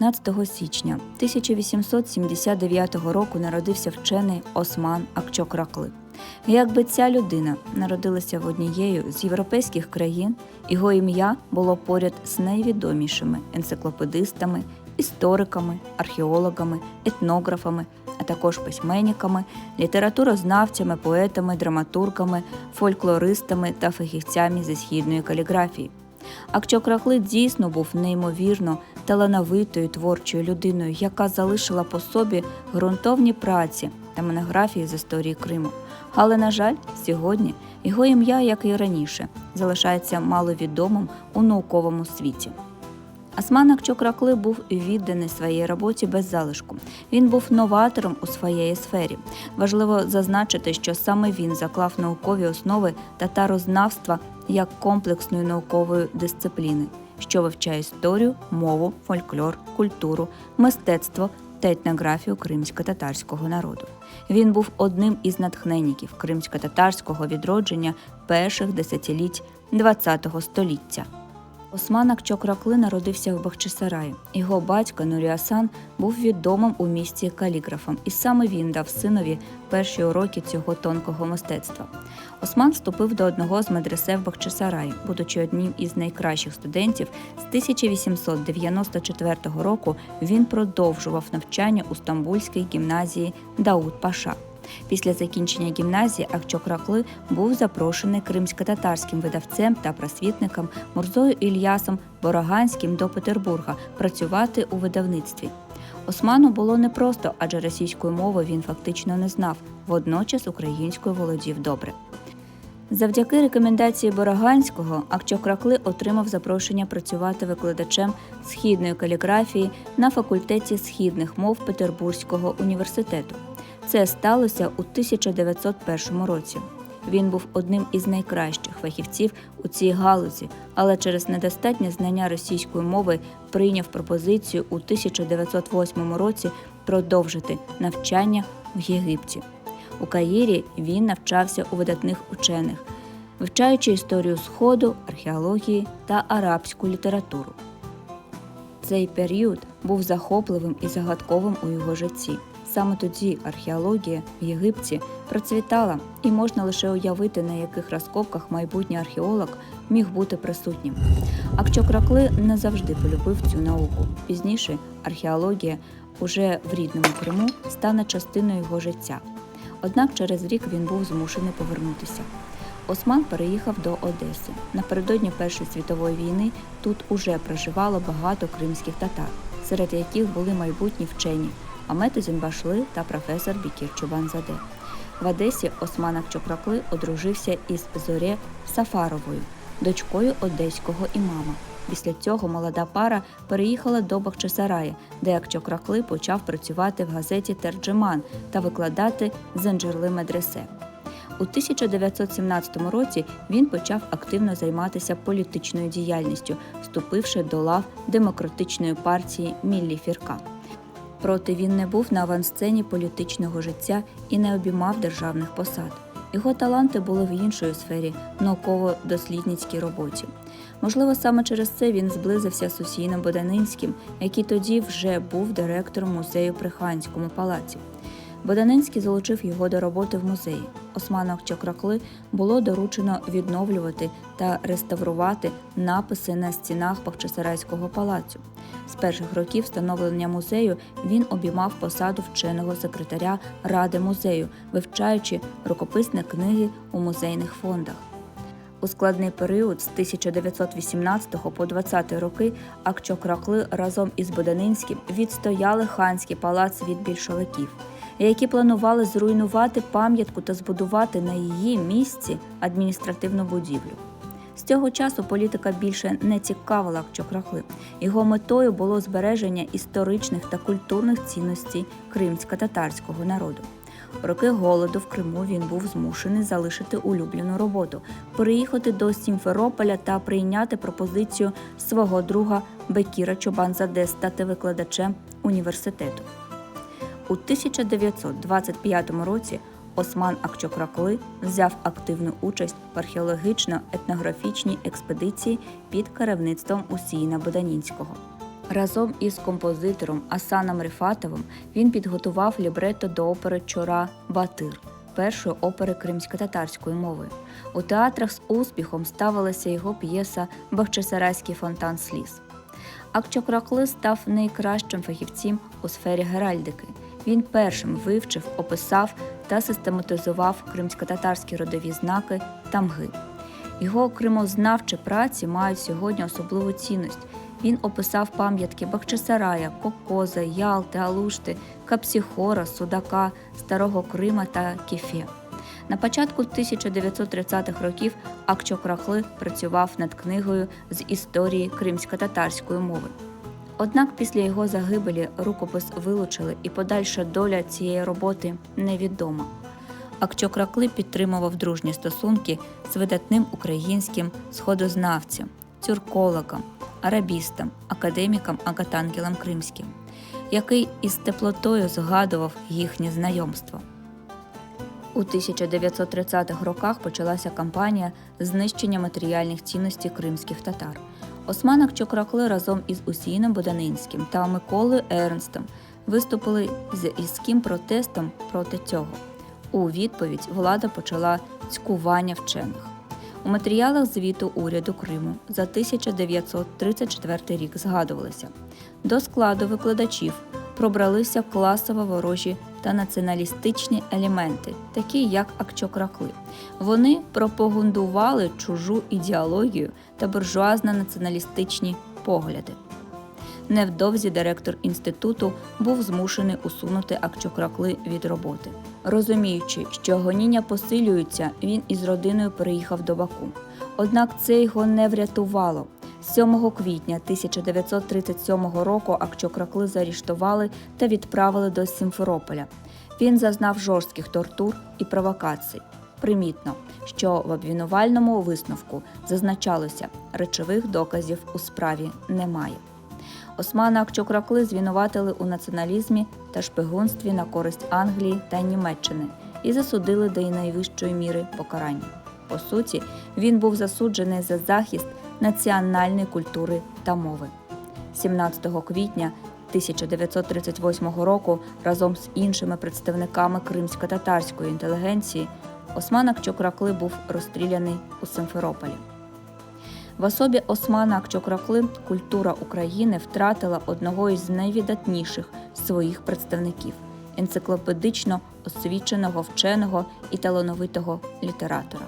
19 січня 1879 року народився вчений Осман Акчокракли. Якби ця людина народилася в однією з європейських країн, його ім'я було поряд з найвідомішими енциклопедистами, істориками, археологами, етнографами, а також письменниками, літературознавцями, поетами, драматургами, фольклористами та фахівцями зі східної каліграфії. Акчокрахли дійсно був неймовірно талановитою творчою людиною, яка залишила по собі ґрунтовні праці та монографії з історії Криму. Але, на жаль, сьогодні його ім'я, як і раніше, залишається маловідомим у науковому світі. Осман Акчокракли був відданий своїй роботі без залишку. Він був новатором у своєї сфері. Важливо зазначити, що саме він заклав наукові основи татарознавства як комплексної наукової дисципліни, що вивчає історію, мову, фольклор, культуру, мистецтво та етнографію кримсько-татарського народу. Він був одним із натхненників кримсько-татарського відродження перших десятиліть ХХ століття. Осман Акчокракли народився в Бахчисараї. Його батько Нуріасан був відомим у місті каліграфом, і саме він дав синові перші уроки цього тонкого мистецтва. Осман вступив до одного з медресе в Бахчисараї, будучи одним із найкращих студентів. З 1894 року він продовжував навчання у Стамбульській гімназії Дауд Паша. Після закінчення гімназії Акчокракли був запрошений кримсько-татарським видавцем та просвітником Мурзою Ільясом Бороганським до Петербурга працювати у видавництві. Осману було непросто, адже російської мови він фактично не знав, водночас українською володів добре. Завдяки рекомендації Бороганського Акчокракли отримав запрошення працювати викладачем східної каліграфії на факультеті східних мов Петербурзького університету. Це сталося у 1901 році. Він був одним із найкращих фахівців у цій галузі, але через недостатнє знання російської мови прийняв пропозицію у 1908 році продовжити навчання в Єгипті. У Каїрі він навчався у видатних учених, вивчаючи історію Сходу, археології та арабську літературу. Цей період був захопливим і загадковим у його житті. Саме тоді археологія в Єгипті процвітала, і можна лише уявити, на яких розкопках майбутній археолог міг бути присутнім. Акчокракли не завжди полюбив цю науку. Пізніше археологія уже в рідному Криму стане частиною його життя. Однак через рік він був змушений повернутися. Осман переїхав до Одеси. Напередодні Першої світової війни тут уже проживало багато кримських татар, серед яких були майбутні вчені Амет Зінбашли та професор Бікір Чубанзаде. В Одесі Осман Акчокракли одружився із Зорє Сафаровою, дочкою одеського імама. Після цього молода пара переїхала до Бахчисараї, де Акчокракли почав працювати в газеті Терджиман та викладати Зенджерли медресе. У 1917 році він почав активно займатися політичною діяльністю, вступивши до лав демократичної партії Міллі Фірка. Проте він не був на авансцені політичного життя і не обіймав державних посад. Його таланти були в іншої сфері науково-дослідницькій роботі. Можливо, саме через це він зблизився з Усіном Боданинським, який тоді вже був директором музею при Ханському палаці. Боданинський залучив його до роботи в музеї. Осману Акчокракли було доручено відновлювати та реставрувати написи на стінах Бахчисарайського палацю. З перших років встановлення музею він обіймав посаду вченого секретаря ради музею, вивчаючи рукописні книги у музейних фондах. У складний період з 1918 по 20 роки Акчокракли разом із Боданинським відстояли ханський палац від більшовиків, які планували зруйнувати пам'ятку та збудувати на її місці адміністративну будівлю. З цього часу політика більше не цікавила Акчокрахли. Його метою було збереження історичних та культурних цінностей кримсько-татарського народу. Роки голоду в Криму він був змушений залишити улюблену роботу, переїхати до Сімферополя та прийняти пропозицію свого друга Бекіра Чобанзаде стати викладачем університету. У 1925 році Осман Акчокракли взяв активну участь в археологічно-етнографічній експедиції під керівництвом Усіїна Боданінського. Разом із композитором Асаном Рифатовим він підготував лібрето до опери Чора Батир, першої опери кримсько-татарською мовою. У театрах з успіхом ставилася його п'єса Бахчисарайський фонтан сліз. Акчокракли став найкращим фахівцем у сфері геральдики. Він першим вивчив, описав та систематизував кримсько-татарські родові знаки тамги. Його кримознавчі праці мають сьогодні особливу цінність. Він описав пам'ятки Бахчисарая, Кокоза, Ялти, Алушти, Капсіхора, Судака, Старого Крима та Кефе. На початку 1930-х років Акчокрахли працював над книгою з історії кримсько-татарської мови. Однак після його загибелі рукопис вилучили, і подальша доля цієї роботи невідома. Акчокракли підтримував дружні стосунки з видатним українським сходознавцем, тюркологом, арабістом, академіком Агатангелом Кримським, який із теплотою згадував їхнє знайомство. У 1930-х роках почалася кампанія знищення матеріальних цінностей кримських татар. Осман Акчокракли разом із Усіном Боданинським та Миколою Ернстом виступили з різким протестом проти цього. У відповідь влада почала цькування вчених. У матеріалах звіту уряду Криму за 1934 рік згадувалося до складу викладачів пробралися класово ворожі та націоналістичні елементи, такі як Акчокракли. Вони пропагандували чужу ідеологію та буржуазно-націоналістичні погляди. Невдовзі директор інституту був змушений усунути Акчокракли від роботи. Розуміючи, що гоніння посилюються, він із родиною переїхав до Баку. Однак це його не врятувало. 7 квітня 1937 року Акчокракли заарештували та відправили до Сімферополя. Він зазнав жорстких тортур і провокацій. Примітно, що в обвинувальному висновку зазначалося, речових доказів у справі немає. Османа Акчокракли звинуватили у націоналізмі та шпигунстві на користь Англії та Німеччини і засудили до найвищої міри покарання. По суті, він був засуджений за захист національної культури та мови. 17 квітня 1938 року разом з іншими представниками кримсько-татарської інтелігенції Осман Акчокракли був розстріляний у Симферополі. В особі Османа Акчокракли культура України втратила одного із найвідатніших своїх представників енциклопедично освіченого вченого і талановитого літератора.